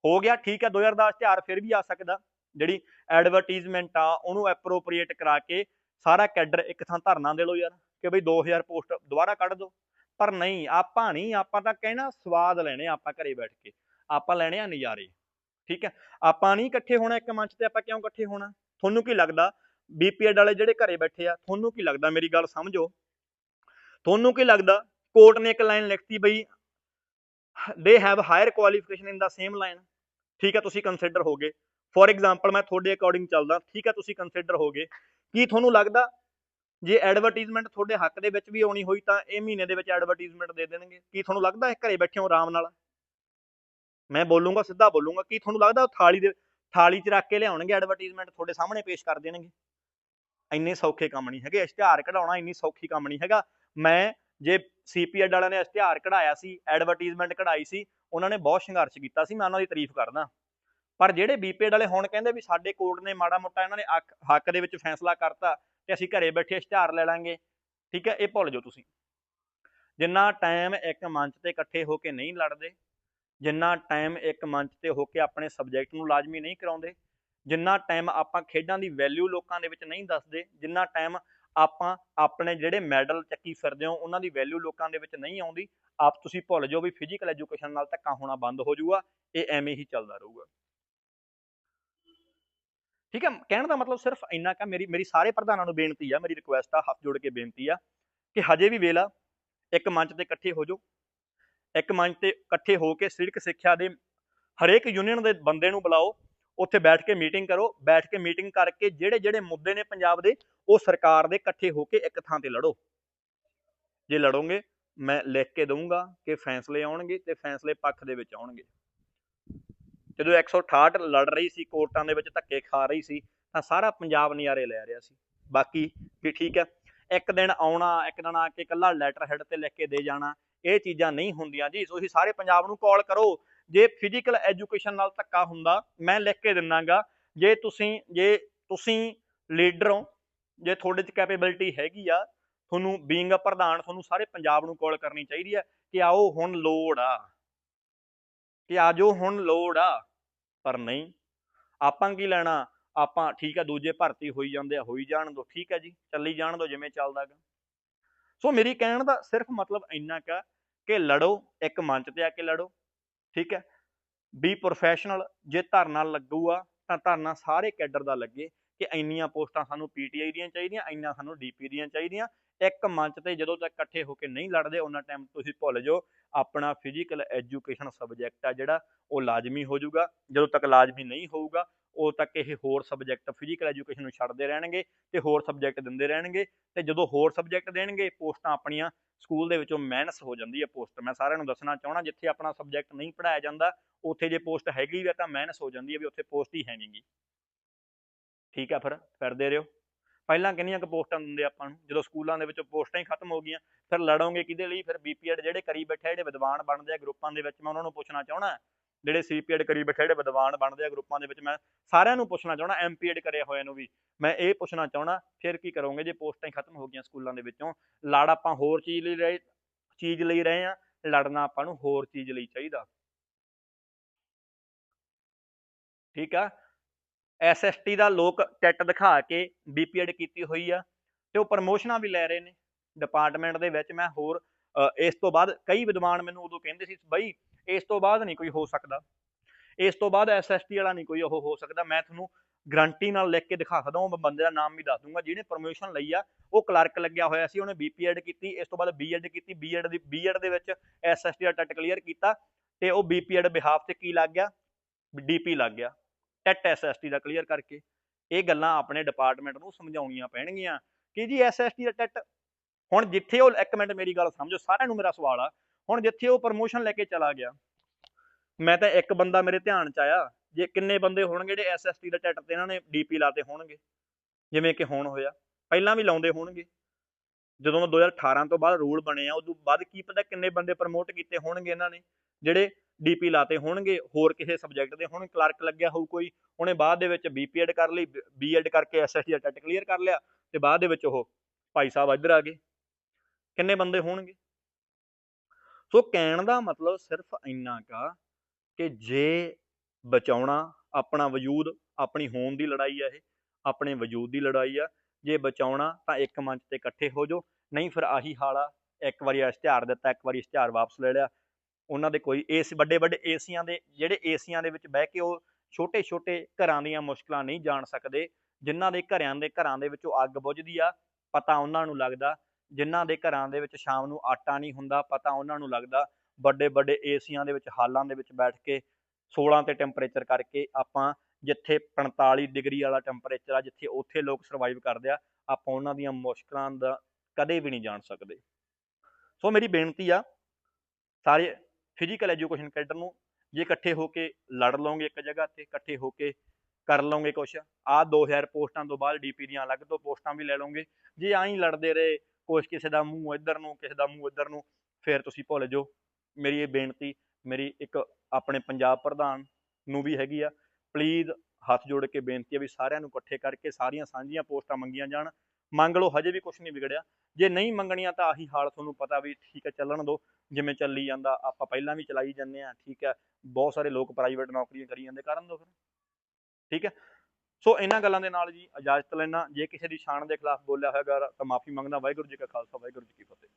ਹੋ ਗਿਆ, ਠੀਕ ਹੈ 2000 ਦਾ ਇਸ਼ਤਿਹਾਰ ਫਿਰ ਵੀ ਆ ਸਕਦਾ। ਜਿਹੜੀ ਐਡਵਰਟਾਈਜ਼ਮੈਂਟ ਆ, ਉਹਨੂੰ ਐਪਰੋਪਰੀਏਟ ਕਰਾ ਕੇ ਸਾਰਾ ਕੈਡਰ ਇੱਕ ਥਾਂ ਧਰਨਾ ਦੇ ਲਓ ਯਾਰ, ਕਿ ਬਈ 2000 ਪੋਸਟ ਦੁਬਾਰਾ ਕੱਢ ਦਿਓ ਪਰ ਨਹੀਂ, ਆਪਾਂ ਨਹੀਂ, ਆਪਾਂ ਤਾਂ ਕਹਿਣਾ ਸਵਾਦ ਲੈਣੇ ਆਪਾਂ ਘਰੇ ਬੈਠ ਕੇ। ਆਪਾਂ ਲੈਣੇ ਆ ਨਜ਼ਾਰੇ, ਠੀਕ ਹੈ? ਆਪਾਂ ਨਹੀਂ ਇਕੱਠੇ ਹੋਣਾ ਇੱਕ ਮੰਚ ਤੇ, ਆਪਾਂ ਕਿਉਂ ਇਕੱਠੇ ਹੋਣਾ? ਤੁਹਾਨੂੰ ਕੀ ਲੱਗਦਾ? ਬੀਪੀਐਡ ਵਾਲੇ ਜਿਹੜੇ ਘਰੇ ਬੈਠੇ ਆ, ਤੁਹਾਨੂੰ ਕੀ ਲੱਗਦਾ ਮੇਰੀ ਗੱਲ ਸਮਝੋ? ਤੁਹਾਨੂੰ ਕੀ ਲੱਗਦਾ ਕੋਰਟ ਨੇ ਇੱਕ ਲਾਈਨ ਲਿਖਤੀ ਬਈ they have higher qualification in the same line ਠੀਕ ਹੈ, ਤੁਸੀਂ ਕੰਸੀਡਰ ਹੋਗੇ ਫੋਰ ਐਗਜ਼ਾਮਪਲ ਮੈਂ ਤੁਹਾਡੇ ਅਕੋਰਡਿੰਗ ਚੱਲਦਾ, ਠੀਕ ਹੈ, ਤੁਸੀਂ ਕੰਸੀਡਰ ਹੋਗੇ ਕੀ ਤੁਹਾਨੂੰ ਲੱਗਦਾ ਜੇ ਐਡਵਰਟਾਈਜ਼ਮੈਂਟ ਤੁਹਾਡੇ ਹੱਕ ਦੇ ਵਿੱਚ ਵੀ ਆਉਣੀ ਹੋਈ ਤਾਂ ਇਹ ਮਹੀਨੇ ਦੇ ਵਿੱਚ ਐਡਵਰਟਾਈਜ਼ਮੈਂਟ ਦੇ ਦੇਣਗੇ? ਕੀ ਤੁਹਾਨੂੰ ਲੱਗਦਾ ਇਹ ਘਰੇ ਬੈਠੇ ਹੋ ਆਰਾਮ ਨਾਲ? ਮੈਂ ਬੋਲੂੰਗਾ, ਸਿੱਧਾ ਬੋਲੂੰਗਾ। ਕੀ ਤੁਹਾਨੂੰ ਲੱਗਦਾ ਉਹ ਥਾਲੀ ਦੇ, ਥਾਲੀ 'ਚ ਰੱਖ ਕੇ ਲਿਆਉਣਗੇ ਐਡਵਰਟਾਈਜ਼ਮੈਂਟ ਤੁਹਾਡੇ ਸਾਹਮਣੇ ਪੇਸ਼ ਕਰ ਦੇਣਗੇ? ਇੰਨੇ ਸੌਖੇ ਕੰਮ ਨਹੀਂ ਹੈਗੇ, ਇਸ਼ਤਿਹਾਰ ਕਢਾਉਣਾ ਇੰਨੀ ਸੌਖੀ ਕੰਮ ਨਹੀਂ ਹੈਗਾ। ਮੈਂ ਜੇ ਸੀਪੀਐਡ ਵਾਲਿਆਂ ਨੇ ਇਸ਼ਤਿਹਾਰ ਕਢਾਇਆ ਸੀ ਐਡਵਰਟਾਈਜ਼ਮੈਂਟ ਕਢਾਈ ਸੀ, ਉਹਨਾਂ ਨੇ ਬਹੁਤ ਸੰਘਰਸ਼ ਕੀਤਾ ਸੀ, ਮੈਂ ਉਹਨਾਂ ਦੀ ਤਾਰੀਫ ਕਰਦਾ। ਪਰ ਜਿਹੜੇ ਬੀਪੀਐਡ ਵਾਲੇ ਹੁਣ ਕਹਿੰਦੇ ਵੀ ਸਾਡੇ ਕੋਰਟ ਨੇ ਮਾੜਾ ਮੋਟਾ ਇਹਨਾਂ ਨੇ ਅੱਖ- ਹੱਕ ਦੇ ਵਿੱਚ ਫੈਸਲਾ ਕਰਤਾ ਤੇ ਅਸੀਂ ਘਰੇ ਬੈਠੇ ਇਸ਼ਤਿਹਾਰ ਲੈ ਲਾਂਗੇ, ਠੀਕ ਹੈ, ਇਹ ਭੁੱਲ ਜਾਓ ਤੁਸੀਂ। ਜਿੰਨਾ ਟਾਈਮ ਇੱਕ ਮੰਚ ਤੇ ਇਕੱਠੇ ਹੋ ਕੇ ਨਹੀਂ ਲੜਦੇ, ਜਿੰਨਾ ਟਾਈਮ ਇੱਕ ਮੰਚ ਤੇ ਹੋ ਕੇ ਆਪਣੇ ਸਬਜੈਕਟ ਨੂੰ ਲਾਜ਼ਮੀ ਨਹੀਂ ਕਰਾਉਂਦੇ ਜਿੰਨਾ ਟਾਈਮ ਆਪਾਂ ਖੇਡਾਂ ਦੀ ਵੈਲਿਊ ਲੋਕਾਂ ਦੇ ਵਿੱਚ ਨਹੀਂ ਦੱਸਦੇ, ਜਿੰਨਾ ਟਾਈਮ ਆਪਾਂ ਆਪਣੇ ਜਿਹੜੇ ਮੈਡਲ ਚੱਕੀ ਫਿਰਦੇ ਹੋ, ਉਹਨਾਂ ਦੀ ਵੈਲਿਊ ਲੋਕਾਂ ਦੇ ਵਿੱਚ ਨਹੀਂ ਆਉਂਦੀ, ਆਪ ਤੁਸੀਂ ਭੁੱਲ ਜਾਓ ਵੀ ਫਿਜ਼ੀਕਲ ਐਜੂਕੇਸ਼ਨ ਨਾਲ ਧੱਕਾ ਹੋਣਾ ਬੰਦ ਹੋ ਜਾਊਗਾ, ਇਹ ਐਵੇਂ ਹੀ ਚੱਲਦਾ ਰਹੂਗਾ। ਠੀਕ ਹੈ, ਕਹਿਣ ਦਾ ਮਤਲਬ ਸਿਰਫ ਇੰਨਾ ਕਾ ਮੇਰੀ ਮੇਰੀ ਸਾਰੇ ਪ੍ਰਧਾਨਾਂ ਨੂੰ ਬੇਨਤੀ ਆ, ਮੇਰੀ ਰਿਕੁਐਸਟ ਆ, ਹੱਥ ਜੋੜ ਕੇ ਬੇਨਤੀ ਆ, ਕਿ ਹਜੇ ਵੀ ਵੇਲਾ, ਇੱਕ ਮੰਚ ਤੇ ਇਕੱਠੇ ਹੋ ਜਾਓ, ਇੱਕ ਮੰਚ ਤੇ ਇਕੱਠੇ ਹੋ ਕੇ ਸਰੀਰਕ ਸਿੱਖਿਆ ਦੇ ਹਰੇਕ ਯੂਨੀਅਨ ਦੇ ਬੰਦੇ ਨੂੰ ਬੁਲਾਓ ਉੱਥੇ ਬੈਠ ਕੇ ਮੀਟਿੰਗ ਕਰੋ, ਬੈਠ ਕੇ ਮੀਟਿੰਗ ਕਰਕੇ ਜਿਹੜੇ ਜਿਹੜੇ ਮੁੱਦੇ ਨੇ ਪੰਜਾਬ ਦੇ, ਉਹ ਸਰਕਾਰ ਦੇ ਇਕੱਠੇ ਹੋ ਕੇ ਇੱਕ ਥਾਂ ਤੇ ਲੜੋ। ਜੇ ਲੜੋਗੇ, ਮੈਂ ਲਿਖ ਕੇ ਦਊਂਗਾ ਕਿ ਫੈਸਲੇ ਆਉਣਗੇ ਤੇ ਫੈਸਲੇ ਪੱਖ ਦੇ ਵਿੱਚ ਆਉਣਗੇ। ਜਦੋਂ 168 ਲੜ ਰਹੀ ਸੀ, ਕੋਰਟਾਂ ਦੇ ਵਿੱਚ ਧੱਕੇ ਖਾ ਰਹੀ ਸੀ, ਤਾਂ ਸਾਰਾ ਪੰਜਾਬ ਨਜ਼ਾਰੇ ਲੈ ਰਿਹਾ ਸੀ। ਬਾਕੀ ਵੀ ਠੀਕ ਹੈ, ਇੱਕ ਦਿਨ ਆਉਣਾ, ਇੱਕ ਦਿਨ ਆ ਕੇ ਇਕੱਲਾ ਲੈਟਰ ਹੈਡ ਤੇ ਲਿਖ ਕੇ ਦੇ ਜਾਣਾ, ਇਹ ਚੀਜ਼ਾਂ ਨਹੀਂ ਹੁੰਦੀਆਂ ਜੀ। ਤੁਸੀਂ ਸਾਰੇ ਪੰਜਾਬ ਨੂੰ ਕਾਲ ਕਰੋ ਜੇ ਫਿਜ਼ੀਕਲ ਐਜੂਕੇਸ਼ਨ ਨਾਲ ਧੱਕਾ ਹੁੰਦਾ, ਮੈਂ ਲਿਖ ਕੇ ਦਿੰਨਾਗਾ, ਜੇ ਤੁਸੀਂ ਜੇ ਤੁਸੀਂ ਲੀਡਰ ਹੋ, ਜੇ ਤੁਹਾਡੇ 'ਚ ਕੈਪੇਬਿਲਿਟੀ ਹੈਗੀ ਆ, ਤੁਹਾਨੂੰ ਬੀਇੰਗ ਅ ਪ੍ਰਧਾਨ ਤੁਹਾਨੂੰ ਸਾਰੇ ਪੰਜਾਬ ਨੂੰ ਕਾਲ ਕਰਨੀ ਚਾਹੀਦੀ ਹੈ ਕਿ ਆਓ ਹੁਣ ਲੋੜ ਆ। ਕਿ ਆਜੋ ਹੁਣ ਲੋੜ ਆ, ਪਰ ਨਹੀਂ। ਆਪਾਂ ਕੀ ਲੈਣਾ? ਆਪਾਂ ਠੀਕ ਆ, ਦੂਜੇ ਭਰਤੀ ਹੋਈ ਜਾਂਦੇ ਆ, ਹੋਈ ਜਾਣ ਦੋ, ਠੀਕ ਹੈ ਜੀ, ਚੱਲੀ ਜਾਣ ਦੋ ਜਿਵੇਂ ਚੱਲਦਾ ਗਾ। ਸੋ ਮੇਰੀ ਕਹਿਣ ਦਾ ਸਿਰਫ ਮਤਲਬ ਇੰਨਾ ਕਾ ਕਿ ਲੜੋ, ਇੱਕ ਮੰਚ ਤੇ ਆ ਕੇ ਲੜੋ। ਠੀਕ ਹੈ? ਬੀ ਪ੍ਰੋਫੈਸ਼ਨਲ ਜੇ ਧਰਨਾ ਲੱਗੂਗਾ ਤਾਂ ਧਰਨਾ ਸਾਰੇ ਕੈਡਰ ਦਾ ਲੱਗੇ ਕਿ ਇੰਨੀਆਂ ਪੋਸਟਾਂ ਸਾਨੂੰ ਪੀਟੀਆਈ ਦੀਆਂ ਚਾਹੀਦੀਆਂ, ਇੰਨਾ ਸਾਨੂੰ ਡੀਪੀ ਦੀਆਂ ਚਾਹੀਦੀਆਂ। ਇੱਕ ਮੰਚ ਤੇ ਜਦੋਂ ਤੱਕ ਇਕੱਠੇ ਹੋ ਕੇ ਨਹੀਂ ਲੜਦੇ, ਉਹਨਾਂ ਟਾਈਮ ਤੁਸੀਂ ਭੁੱਲ ਜਾਓ, ਆਪਣਾ ਫਿਜ਼ੀਕਲ ਐਜੂਕੇਸ਼ਨ ਸਬਜੈਕਟ ਆ ਜਿਹੜਾ, ਉਹ ਲਾਜ਼ਮੀ ਹੋ ਜਾਊਗਾ। ਜਦੋਂ ਤੱਕ ਲਾਜ਼ਮੀ ਨਹੀਂ ਹੋਊਗਾ ਉਦੋਂ ਤੱਕ ਇਹ ਹੋਰ ਸਬਜੈਕਟ ਫਿਜ਼ੀਕਲ ਐਜੂਕੇਸ਼ਨ ਨੂੰ ਛੱਡਦੇ ਰਹਿਣਗੇ ਤੇ ਹੋਰ ਸਬਜੈਕਟ ਦਿੰਦੇ ਰਹਿਣਗੇ ਤੇ ਜਦੋਂ ਹੋਰ ਸਬਜੈਕਟ ਦੇਣਗੇ, ਪੋਸਟਾਂ ਆਪਣੀਆਂ ਸਕੂਲ ਦੇ ਵਿੱਚੋਂ ਮਾਈਨਸ ਹੋ ਜਾਂਦੀ ਹੈ ਪੋਸਟ ਮੈਂ ਸਾਰਿਆਂ ਨੂੰ ਦੱਸਣਾ ਚਾਹਣਾ ਜਿੱਥੇ ਆਪਣਾ ਸਬਜੈਕਟ ਨਹੀਂ ਪੜਾਇਆ ਜਾਂਦਾ, ਉੱਥੇ ਜੇ ਪੋਸਟ ਹੈਗੀ ਵੀ ਆ ਤਾਂ ਮਾਈਨਸ ਹੋ ਜਾਂਦੀ ਹੈ ਵੀ ਉੱਥੇ ਪੋਸਟ ਹੀ ਹੈ ਨਹੀਂਗੀ ਠੀਕ ਆ ਫਿਰ, ਫਿਰਦੇ ਰਹੋ। ਪਹਿਲਾਂ ਕਿੰਨੀਆਂ ਕੁ ਪੋਸਟਾਂ ਦਿੰਦੇ ਆਪਾਂ ਨੂੰ? ਜਦੋਂ ਸਕੂਲਾਂ ਦੇ ਵਿੱਚੋਂ ਪੋਸਟਾਂ ਹੀ ਖਤਮ ਹੋ ਗਈਆਂ, ਫਿਰ ਲੜੋਗੇ ਕਿਹਦੇ ਲਈ? ਫਿਰ ਬੀਪੀਐਡ ਜਿਹੜੇ ਕਰੀ ਬੈਠੇ ਜਿਹੜੇ ਵਿਦਵਾਨ ਬਣਦੇ ਆ ਗਰੁੱਪਾਂ ਦੇ ਵਿੱਚ, ਮੈਂ ਉਹਨਾਂ ਨੂੰ ਪੁੱਛਣਾ ਚਾਹਣਾ ਜਿਹੜੇ ਸੀਪੀਐਡ ਕਰੀ ਬੈਠੇ ਜਿਹੜੇ ਵਿਦਵਾਨ ਬਣਦੇ ਆ ਗਰੁੱਪਾਂ ਦੇ ਵਿੱਚ, ਮੈਂ ਸਾਰਿਆਂ ਨੂੰ ਪੁੱਛਣਾ ਚਾਹਣਾ ਐਮਪੀਐਡ ਕਰਿਆ ਹੋਇਆ ਨੂੰ ਵੀ। ਮੈਂ ਇਹ ਪੁੱਛਣਾ ਚਾਹਣਾ ਫਿਰ ਕੀ ਕਰੋਗੇ ਜੇ ਪੋਸਟਾਂ ਹੀ ਖਤਮ ਹੋ ਗਈਆਂ ਸਕੂਲਾਂ ਦੇ ਵਿੱਚੋਂ? ਲੜ ਆਪਾਂ ਹੋਰ ਚੀਜ਼ ਲਈ ਰਹੇ, ਚੀਜ਼ ਲਈ ਰਹੇ ਆ ਲੜਨਾ ਆਪਾਂ ਨੂੰ ਹੋਰ ਚੀਜ਼ ਲਈ ਚਾਹੀਦਾ। ਠੀਕ ਆ? ਐਸਐਸਟੀ ਦਾ ਲੋਕ ਟੈਟ ਦਿਖਾ ਕੇ ਬੀਪੀਐਡ ਕੀਤੀ ਹੋਈ ਆ, ਤੇ ਉਹ ਪ੍ਰਮੋਸ਼ਨਾਂ ਵੀ ਲੈ ਰਹੇ ਨੇ। ਡਿਪਾਰਟਮੈਂਟ ਦੇ ਵਿੱਚ ਮੈਂ ਹੋਰ ਇਸ ਤੋਂ ਬਾਅਦ ਕਈ ਵਿਦਵਾਨ ਮੈਨੂੰ ਉਦੋਂ ਕਹਿੰਦੇ ਸੀ, ਬਈ ਇਸ ਤੋਂ ਬਾਅਦ ਨਹੀਂ ਕੋਈ ਹੋ ਸਕਦਾ। ਇਸ ਤੋਂ ਬਾਅਦ ਐਸਐਸਟੀ ਵਾਲਾ ਨਹੀਂ ਕੋਈ ਉਹ ਹੋ ਸਕਦਾ। ਮੈਂ ਤੁਹਾਨੂੰ ਗਰੰਟੀ ਨਾਲ ਲਿਖ ਕੇ ਦਿਖਾ ਸਕਦਾ। ਉਹ ਬੰਦੇ ਦਾ ਨਾਮ ਵੀ ਦੱਸ ਦੂੰਗਾ। ਜਿਹਨੇ ਪ੍ਰਮੋਸ਼ਨ ਲਈ ਆ, ਉਹ ਕਲਰਕ ਲੱਗਿਆ ਹੋਇਆ ਸੀ। ਉਹਨੇ ਬੀਪੀਐਡ ਕੀਤੀ। ਇਸ ਤੋਂ ਬਾਅਦ ਬੀਐਡ ਕੀਤੀ। ਬੀਐਡ ਦੀ ਬੀਐਡ ਦੇ ਵਿੱਚ ਐਸਐਸਟੀ ਦਾ ਟੈਟ ਕਲੀਅਰ ਕੀਤਾ ਤੇ ਉਹ ਬੀਪੀਐਡ ਬਿਹਾਫ ਤੇ ਕੀ ਲੱਗ ਗਿਆ? ਡੀਪੀ ਲੱਗ ਗਿਆ। ਟੈਟ ਐਸਐਸਟੀ ਦਾ ਕਲੀਅਰ ਕਰਕੇ। ਇਹ ਗੱਲਾਂ ਆਪਣੇ ਡਿਪਾਰਟਮੈਂਟ ਨੂੰ ਸਮਝਾਉਣੀਆਂ ਪੈਣਗੀਆਂ। ਕਿ ਜੀ ਐਸਐਸਟੀ ਦਾ ਟੈਟ, ਹੁਣ ਜਿੱਥੇ ਉਹ, ਇੱਕ ਮਿੰਟ ਮੇਰੀ ਗੱਲ ਸਮਝੋ। ਸਾਰਿਆਂ ਨੂੰ ਮੇਰਾ ਸਵਾਲ ਆ। ਹੁਣ ਜਿੱਥੇ ਉਹ ਪ੍ਰਮੋਸ਼ਨ ਲੈ ਕੇ ਚਲਾ ਗਿਆ, ਮੈਂ ਤਾਂ ਇੱਕ ਬੰਦਾ ਮੇਰੇ ਧਿਆਨ ਚ ਆਇਆ, ਜੇ ਕਿੰਨੇ ਬੰਦੇ ਹੋਣਗੇ ਜਿਹੜੇ ਐਸਐਸਟੀ ਦਾ ਟੈਟ ਤੇ ਇਹਨਾਂ ਨੇ ਡੀਪੀ ਲਾਤੇ ਹੋਣਗੇ, ਜਿਵੇਂ ਕਿ ਹੁਣ ਹੋਇਆ, ਪਹਿਲਾਂ ਵੀ ਲਾਉਂਦੇ ਹੋਣਗੇ। ਜਦੋਂ 2018 ਤੋਂ ਬਾਅਦ ਰੂਲ ਬਣੇ ਆ ਉਦੋਂ ਬਾਅਦ ਕੀ ਪਤਾ ਕਿੰਨੇ ਬੰਦੇ ਪ੍ਰਮੋਟ ਕੀਤੇ ਹੋਣਗੇ ਇਹਨਾਂ ਨੇ, ਜਿਹੜੇ ਡੀਪੀ ਲਾਤੇ ਹੋਣਗੇ, ਹੋਰ ਕਿਸੇ ਸਬਜੈਕਟ ਦੇ, ਹੁਣ ਕਲਰਕ ਲੱਗਿਆ ਹੋਊ ਕੋਈ, ਉਹਨੇ ਬਾਅਦ ਦੇ ਵਿੱਚ ਬੀਪੀਐਡ ਕਰ ਲਈ ਬੀਐਡ ਕਰਕੇ ਐਸਐਸਟੀ ਦਾ ਟੈਟ ਕਲੀਅਰ ਕਰ ਲਿਆ, ਤੇ ਬਾਅਦ ਦੇ ਵਿੱਚ ਉਹ ਭਾਈ ਸਾਹਿਬ ਇੱਧਰ ਆ ਗਏ। ਕਿੰਨੇ ਬੰਦੇ ਹੋਣਗੇ? ਸੋ ਕਹਿਣ ਦਾ ਮਤਲਬ ਸਿਰਫ ਇੰਨਾ ਕਾ ਕਿ ਜੇ ਬਚਾਉਣਾ ਆਪਣਾ ਵਜੂਦ, ਆਪਣੀ ਹੋਂਦ ਦੀ ਲੜਾਈ ਆ ਇਹ, ਆਪਣੇ ਵਜੂਦ ਦੀ ਲੜਾਈ ਆ, ਜੇ ਬਚਾਉਣਾ ਤਾਂ ਇੱਕ ਮੰਚ ਤੇ ਇਕੱਠੇ ਹੋ ਜਾਓ, ਨਹੀਂ ਫਿਰ ਆਹੀ ਹਾਲ ਆ, ਇੱਕ ਵਾਰੀ ਇਸ਼ਤਿਹਾਰ ਦਿੱਤਾ, ਇੱਕ ਵਾਰੀ ਇਸ਼ਤਿਹਾਰ ਵਾਪਸ ਲੈ ਲਿਆ। ਉਹਨਾਂ ਦੇ ਕੋਈ ਏਸ ਵੱਡੇ ਵੱਡੇ ਏਸੀਆਂ ਦੇ, ਜਿਹੜੇ ਏਸੀਆਂ ਦੇ ਵਿੱਚ ਬਹਿ ਕੇ ਉਹ ਛੋਟੇ ਛੋਟੇ ਘਰਾਂ ਦੀਆਂ ਮੁਸ਼ਕਲਾਂ ਨਹੀਂ ਜਾਣ ਸਕਦੇ, ਜਿਨ੍ਹਾਂ ਦੇ ਘਰਿਆਂ ਦੇ ਘਰਾਂ ਦੇ ਵਿੱਚ ਉਹ ਅੱਗ ਬੁਝਦੀ ਆ, ਪਤਾ ਉਹਨਾਂ ਨੂੰ ਲੱਗਦਾ ਜਿਨ੍ਹਾਂ ਦੇ ਘਰਾਂ ਦੇ ਵਿੱਚ ਸ਼ਾਮ ਨੂੰ ਆਟਾ ਨਹੀਂ ਹੁੰਦਾ, ਪਤਾ ਉਹਨਾਂ ਨੂੰ ਲੱਗਦਾ ਵੱਡੇ ਵੱਡੇ ਏਸੀਆਂ ਦੇ ਵਿੱਚ, ਹਾਲਾਂ ਦੇ ਵਿੱਚ ਬੈਠ ਕੇ 16 ਤੇ ਟੈਂਪਰੇਚਰ ਕਰਕੇ ਆਪਾਂ ਜਿੱਥੇ 45 ਡਿਗਰੀ ਵਾਲਾ ਟੈਂਪਰੇਚਰ ਆ, ਜਿੱਥੇ ਉੱਥੇ ਲੋਕ ਸਰਵਾਈਵ ਕਰਦੇ ਆ, ਆਪਾਂ ਉਹਨਾਂ ਦੀਆਂ ਮੁਸ਼ਕਲਾਂ ਦਾ ਕਦੇ ਵੀ ਨਹੀਂ ਜਾਣ ਸਕਦੇ। ਸੋ ਮੇਰੀ ਬੇਨਤੀ ਆ, ਸਾਰੇ ਫਿਜ਼ੀਕਲ ਐਜੂਕੇਸ਼ਨ ਕੈਡਰ ਨੂੰ ਜੇ ਇਕੱਠੇ ਹੋ ਕੇ ਲੜ ਲਓਗੇ ਇੱਕ ਜਗ੍ਹਾ ਤੇ, ਇਕੱਠੇ ਹੋ ਕੇ ਕਰ ਲਓਗੇ ਕੁਛ ਆ 2000 ਪੋਸਟਾਂ ਤੋਂ ਬਾਅਦ ਡੀਪੀ ਦੀਆਂ ਅਲੱਗ ਤੋਂ ਪੋਸਟਾਂ ਵੀ ਲੈ ਲਓਗੇ, ਜੇ ਐਂ ਲੜਦੇ ਰਹੇ ਕੁਛ ਕਿਸੇ ਦਾ ਮੂੰਹ ਇੱਧਰ ਨੂੰ, ਕਿਸੇ ਦਾ ਮੂੰਹ ਇੱਧਰ ਨੂੰ, ਫਿਰ ਤੁਸੀਂ ਭੁੱਲ ਜਾਓ। ਮੇਰੀ ਇਹ ਬੇਨਤੀ, ਮੇਰੀ ਇੱਕ ਆਪਣੇ ਪੰਜਾਬ ਪ੍ਰਧਾਨ ਨੂੰ ਵੀ ਹੈਗੀ ਆ ਪਲੀਜ਼ ਹੱਥ ਜੋੜ ਕੇ ਬੇਨਤੀ ਆ ਵੀ ਸਾਰਿਆਂ ਨੂੰ ਇਕੱਠੇ ਕਰਕੇ ਸਾਰੀਆਂ ਸਾਂਝੀਆਂ ਪੋਸਟਾਂ ਮੰਗੀਆਂ ਜਾਣ। ਮੰਗ ਲਓ, ਹਜੇ ਵੀ ਕੁਝ ਨਹੀਂ ਵਿਗੜਿਆ। ਜੇ ਨਹੀਂ ਮੰਗਣੀਆਂ ਤਾਂ ਆਹੀ ਹਾਲ ਤੁਹਾਨੂੰ ਪਤਾ ਵੀ ਠੀਕ ਹੈ ਚੱਲਣ ਦਿਓ। ਜਿਵੇਂ ਚੱਲੀ ਜਾਂਦਾ, ਆਪਾਂ ਪਹਿਲਾਂ ਵੀ ਚਲਾਈ ਜਾਂਦੇ ਆ, ਠੀਕ ਹੈ ਬਹੁਤ ਸਾਰੇ ਲੋਕ ਪ੍ਰਾਈਵੇਟ ਨੌਕਰੀਆਂ ਕਰੀ ਜਾਂਦੇ, ਕਰਨ ਦਿਓ ਫਿਰ। ਠੀਕ ਹੈ ਸੋ ਇਹਨਾਂ ਗੱਲਾਂ ਦੇ ਨਾਲ ਜੀ ਇਜਾਜ਼ਤ ਲੈਣਾ ਜੇ ਕਿਸੇ ਦੀ ਸ਼ਾਨ ਦੇ ਖਿਲਾਫ ਬੋਲਿਆ ਹੋਏਗਾ ਤਾਂ ਮਾਫੀ ਮੰਗਦਾ, ਵਾਹਿਗੁਰੂ ਜੀ ਕਾ ਖਾਲਸਾ, ਵਾਹਿਗੁਰੂ ਜੀ ਕੀ ਫਤਿਹ।